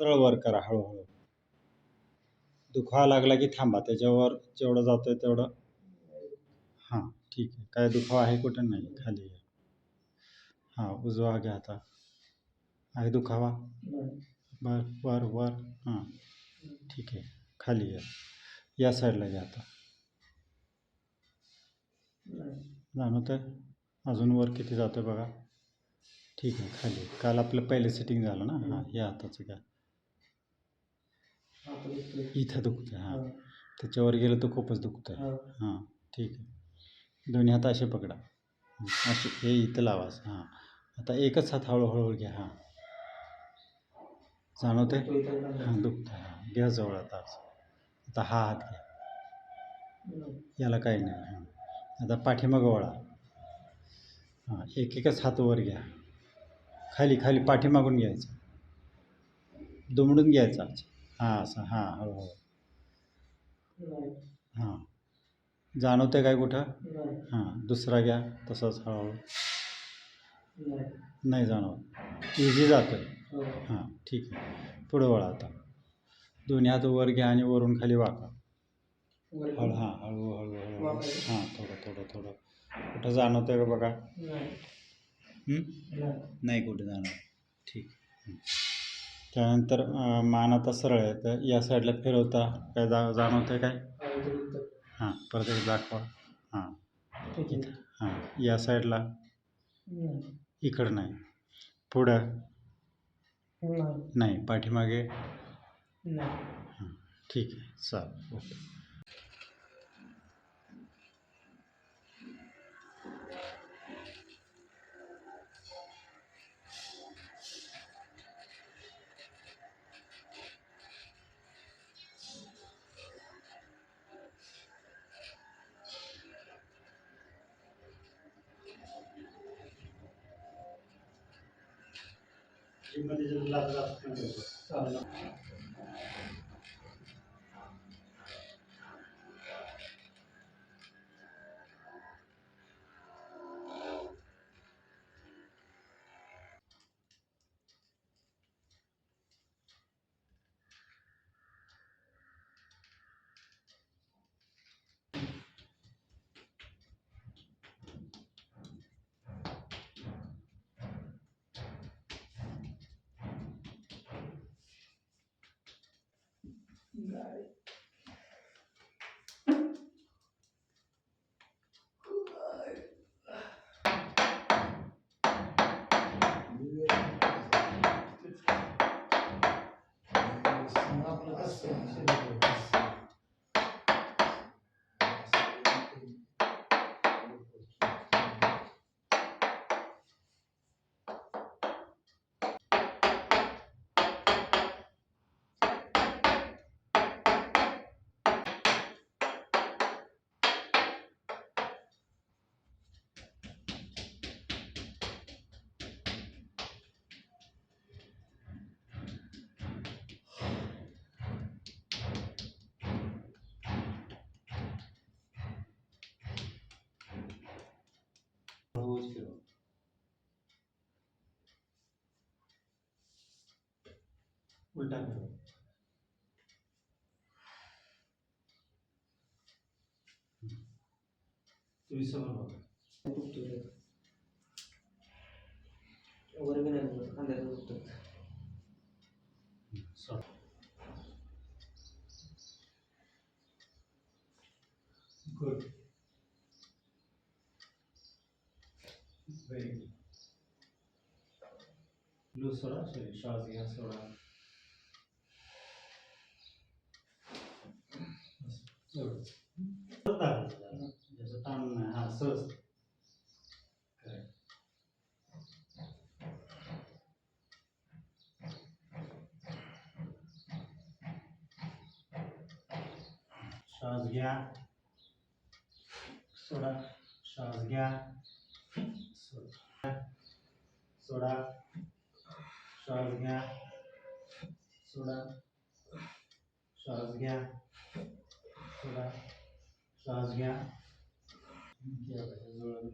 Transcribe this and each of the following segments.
सरळ वर करा हळूहळू. दुखावा लागला की थांबा, त्याच्यावर जेवढं जातोय तेवढं. हाँ, ठीक आहे. काय दुखावा आहे कुठं? नाही, खाली घ्या हाँ, उजवा घ्या आता. आहे दुखावा? बर, वर वर. हाँ, ठीक आहे. खाली घ्या या साईडला घ्या आता. जाणवतंय? अजून वर किती जातोय बघा. ठीक आहे, खाली काल आपलं पहिलं सेटिंग झालं ना? हाँ, या हाताचं घ्या. इथं दुखतंय हां. त्याच्यावर गेलं तर खूपच दुखतंय. हां. ठीक आहे. दोन्ही हात असे पकडा. असे हे इथं लावा. हां. आता एकच हात हळूहळू घ्या हां. जाणवते हां दुखतंय हां. घ्या जवळ आता असं. आता हा हात घ्या. याला काही नाही हां. आता पाठीमागं वळा. हां एक एकच हात वर घ्या. खाली खाली पाठीमागून घ्यायचं. दुमडून घ्यायचा हां असं हां हळूहळू. हां. जाणवतंय काय कुठं? हां दुसरा घ्या तसंच हळूहळू. नाही जाणवत. इझी जातोय. हां. ठीक आहे. पुढं वळा आता. दोन्ही हात वर घ्या आणि वरून खाली वाका. हळू हां हळू हळू हळू हां थोडं थोडं थोडं. कुठं जाणवतंय का बघा? हं? नाही कुठे जाणार ठीक. हं. त्यानंतर मान आता सरळ आहे. तर या साईडला फिरवता काय जा जाणवतंय काय? हां परत एक दाखवा. हां. इथं हां या साईडला. इकडं नाही. पुढं. नाही पाठीमागे. हां ठीक आहे. चालेल. ओके. हळूच फिरवा उलटा फिरवा तुम्ही समोर बघा sorry good very good loose सोडा शरीर श्वास घ्या सोडा बस, एवढंच. परत दाबायचं जरा. जास्त ताण नाही हा सहज Correct. श्वास घ्या सोडा श्वास घ्या सोडा. सोडा श्वास घ्या. सोडा. श्वास घ्या. सोडा. श्वास घ्या.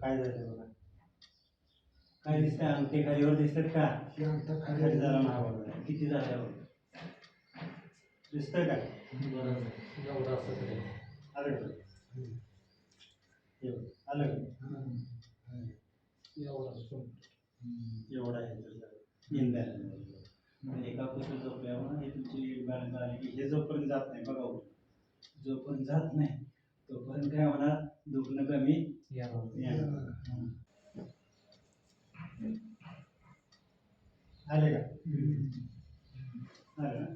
काय झालं बघा? काय दिसतंय? अंगठे खालीवर दिसतात का? खाली जरा मागं बघा. किती झाल्यावर दिसतंय का? तरी. आलं. आलं का? एवढा आहे तुझं इनबॅलन्स एका पुस्तक झोपल्यावर हे तुमची बॅलन्स आली की हे जोपर्यंत जात नाही बघा जोपर्यंत जात नाही तोपर्यंत काय होणार दुखणं कमी या येणार. आले का आले ना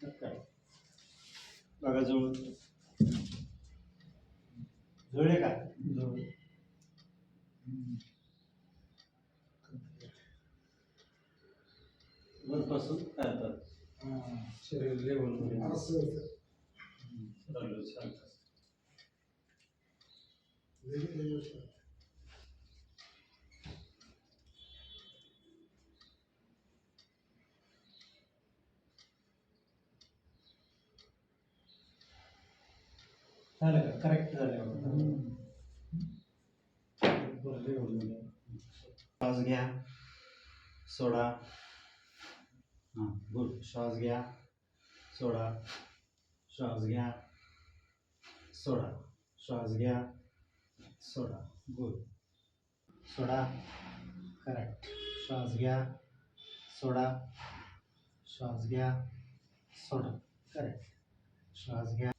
मग काय बघा जवळ जुळले का जुळले वरपासून करतात शरीर झालं का करेक्ट झालं श्वास घ्या सोडा. हां गुड श्वास घ्या. सोडा. श्वास घ्या. सोडा. श्वास घ्या. सोडा. गुड. सोडा. करेक्ट. श्वास घ्या. सोडा. श्वास घ्या. सोडा. करेक्ट. श्वास घ्या.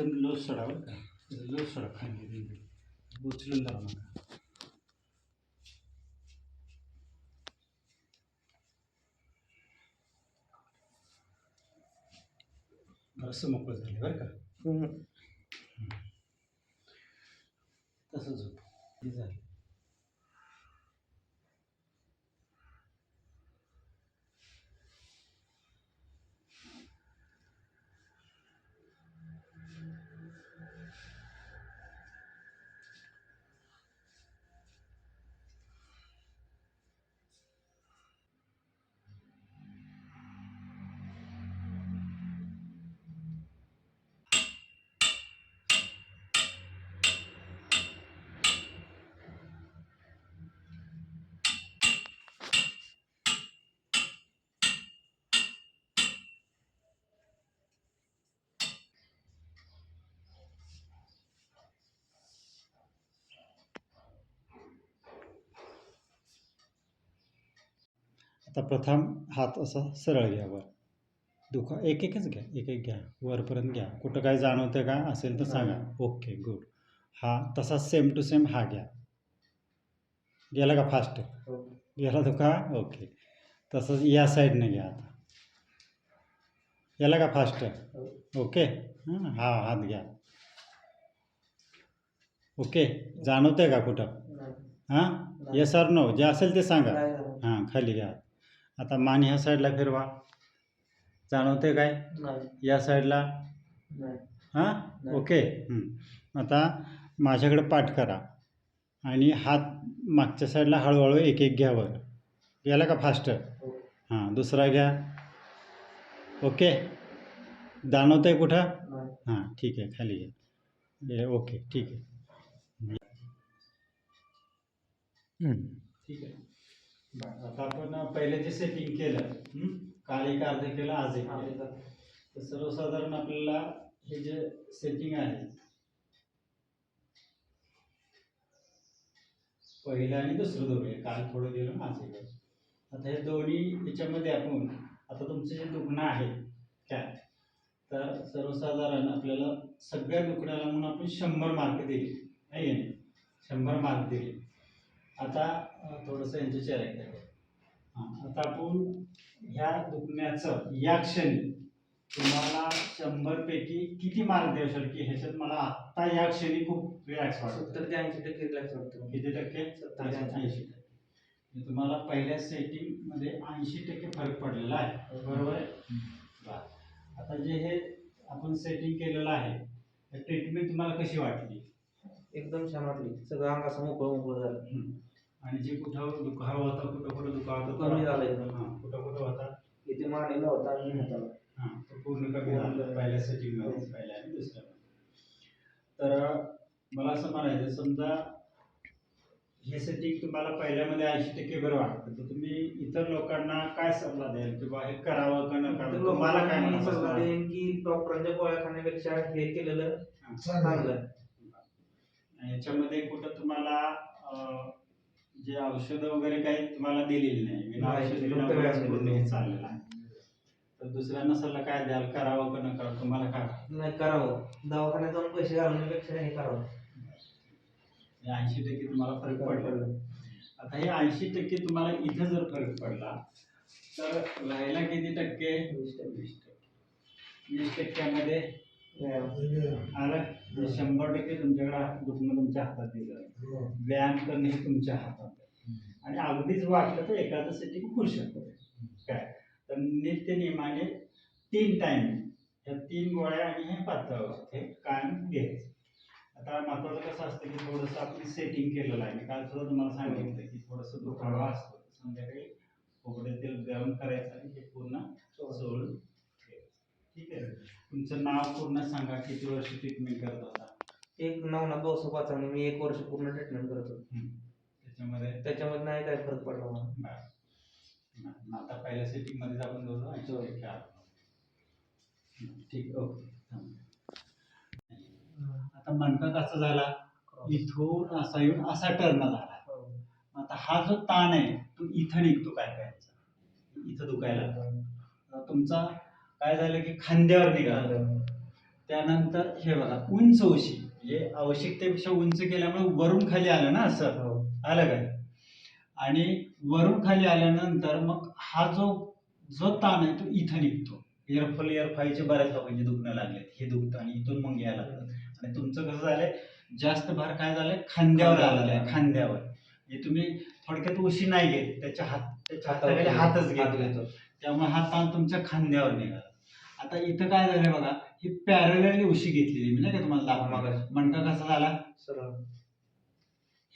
एकदम लो सोडा बरं का? लो सोडा खाली उचलून धरू नका बरंचसं मोकळं झालं बरं का? तसंच होतं झालं. आता प्रथम हात असा सरळ घ्या वर. दुखा एक एकच घ्या एक एक घ्या वरपर्यंत घ्या. कुठं काय जाणवतं का असेल तर सांगा. Okay good. हा तसा सेम टू सेम हा घ्या. गेला का फास्ट गेला तो का? ओके. तसंच या साईडनं घ्या आता. गेला का फास्ट ओके. हां हा हात घ्या. ओके. जाणवतंय का कुठं? हां? येस आर नो जे असेल ते सांगा. हां खाली घ्या. आता मान ह्या साईडला फिरवा. जाणवते काय? या साईडला हां? ओके. हं. आता माझ्याकडे पाठ करा. आणि हात मागच्या साईडला हळूहळू एक एक घ्या वर. गेला का फास्ट हां. दुसरा घ्या. ओके? जाणवतंय कुठं? हां ठीक आहे. खाली घ्या. हे, ओके ठीक आहे. ठीक आहे. आता आपण पहिले जे सेटिंग केलं? काल एक अर्ध केलं आज एक तर सर्वसाधारण आपल्याला हे जे सेटिंग आहे पहिलं आणि दुसरं दोघे काल थोडं गेलं आज एक आता हे दोन्ही याच्यामध्ये आपण आता तुमचे जे दुखणं आहे काय तर सर्वसाधारण आपल्याला सगळ्या दुखण्याला म्हणून आपण शंभर मार्क दिले. नाही? शंभर मार्क दिले. आता थोडंसं यांच्या चेहऱ्याकडे हां आता आपण ह्या दुखण्याचं या क्षणी तुम्हाला शंभरपैकी किती मार्क देऊ शकाल? की ह्याच्यात मला आत्ता या क्षणी खूप रिलॅक्स वाटतं. सत्तर ते ऐंशी टक्के रिलॅक्स वाटतं किती टक्के? सत्तर ते ऐंशी. टक्के. म्हणजे तुम्हाला पहिल्या सेटिंगमध्ये ऐंशी टक्के फरक पडलेला आहे. बरोबर आहे. आता जे हे आपण सेटिंग केलेलं आहे ट्रीटमेंट तुम्हाला कशी वाटली? एकदम छान वाटली. सगळं अंग असं मोकळं मोकळं झालं. आणि जे कुठं दुखावा होता कुठं कुठं दुखावा होता कमी झालं एकदम. हां कुठं कुठं होता इथे मांडीला होता आणि हाताला हां तो पूर्ण कमी झाला पहिल्या सेटिंगमध्ये पहिल्या आणि दुसऱ्या तर मला असं म्हणायचं समजा हे सेटिंग तुम्हाला पहिल्यामध्ये ऐंशी टक्के बरं वाटतं तर तुम्ही इतर लोकांना काय सल्ला द्याल किंवा हे करावं का न करावं तुम्हाला काय लोकांना म्हणायचं सल्ला? देईन की डॉक्टरांच्या गोळ्या खाण्यापेक्षा हे केलेलं. चांगलं आहे. याच्यामध्ये कुठं तुम्हाला अं, जे औषधं वगैरे काही तुम्हाला दिलेली नाही. विना नाही, औषध फक्त विना गोळ्या व्यायाम पूर्ण दिलेला. चाललेलं आहे. तर दुसऱ्यांना सल्ला काय द्याल? करावं का न करावं तुम्हाला काय? नाही करावं. दवाखान्यात जाऊन पैसे घालण्यापेक्षा हे करावं. ऐंशी टक्के तुम्हाला फरक पडला. आता हे ऐंशी टक्के तुम्हाला इथं जर फरक पडला तर राहायला किती टक्के? वीस टक्के. वीस टक्के. वीस टक्क्यामध्ये. आलं? तर शंभर टक्के तुमच्याकडे दुखणं तुमच्या हातात दिलं. व्यायाम करणे हे तुमच्या हातात आहे. आणि अगदीच वाटलं तर एखादं सेटिंग होऊ शकतं. काय? तर नित्य नियमाने तीन टाइम या तीन गोळ्या आणि हे पातळ हे कायम घ्यायचं. आता महत्वाचं कसं असतं की थोडंसं आपण सेटिंग केलेलं आहे. मी काल सुद्धा तुम्हाला सांगितलं की थोडंसं दुखावा असतो. संध्याकाळी खोबऱ्यातील गरम करायचं आणि हे पूर्ण चोळून घ्यायचं. ठीक आहे. तुमचं नाव पूर्ण सांगा किती वर्ष ट्रीटमेंट करत होता? एक नवनाथ भाऊ पाचावणे मी एक वर्ष पूर्ण ट्रीटमेंट करतो हम्म. त्याच्यामध्ये? त्याच्यामध्ये नाही काय फरक पडला मला. बरं. आता पहिल्या सेटिंगमध्ये आपण दोन ऐंशी टक्के आलो. हम्म, ठीक ओके. आता मणका कसा झाला? इथून असा येऊन असा टर्न झाला. आता हा जो ताण आहे तो इथं निघतो काय करायचा इथं दुखायला. आता तुमचा काय झालं की खांद्यावर निघाला त्यानंतर हे बघा उंच उशी म्हणजे आवश्यकतेपेक्षा उंच केल्यामुळे वरून खाली आलं ना असं? हो. आलं काय? आणि वरून खाली आल्यानंतर मग हा जो जो ताण आहे तो इथं निघतो. इयरफोल इयर फायचे बऱ्याच लोकांचे दुखणं लागले हे दुखतं आणि इथून मग यायला लागतं. आणि तुमचं कसं झालंय? जास्त भार काय झालंय? खांद्यावर आलेला आहे खांद्यावर. म्हणजे तुम्ही थोडक्यात उशी नाही घेत. त्याच्या हात त्याच्या हाताखाली हातच घेतो. त्यामुळे हा ताण तुमच्या खांद्यावर निघाला. आता इथं काय झालंय बघा ही पॅरलली उशी घेतलेली मी नाही का तुम्हाला दाखवा. मणका कसा झाला? सरळ.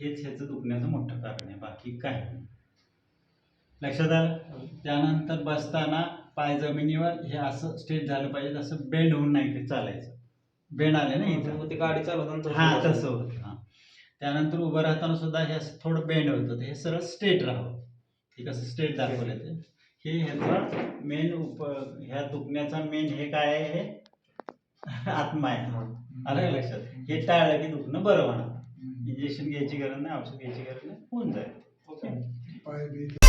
हेच ह्याचं दुखण्याचं मोठं कारण आहे बाकी काय. लक्षात आलं? त्यानंतर बसताना पाय जमिनीवर हे असं स्ट्रेट झालं पाहिजे असं बेंड होऊन नाही चालायचं. बेंड आले ना इथं. ते गाडी चालवताना हा तसं होतं हा. त्यानंतर उभं राहताना सुद्धा हे असं थोडं बेंड होतं हे सरळ स्ट्रेट राहावं. ठीक असं स्ट्रेट दाखवलं ते? हे ह्याचा मेन उप ह्या दुखण्याचा मेन हे काय आहे? हे आत्मा आहे. आलं लक्षात? हे टाळलं की दुखणं बरं होणार. इंजेक्शन घ्यायची गरज नाही औषध घ्यायची गरज नाही होऊन जाईल. ओके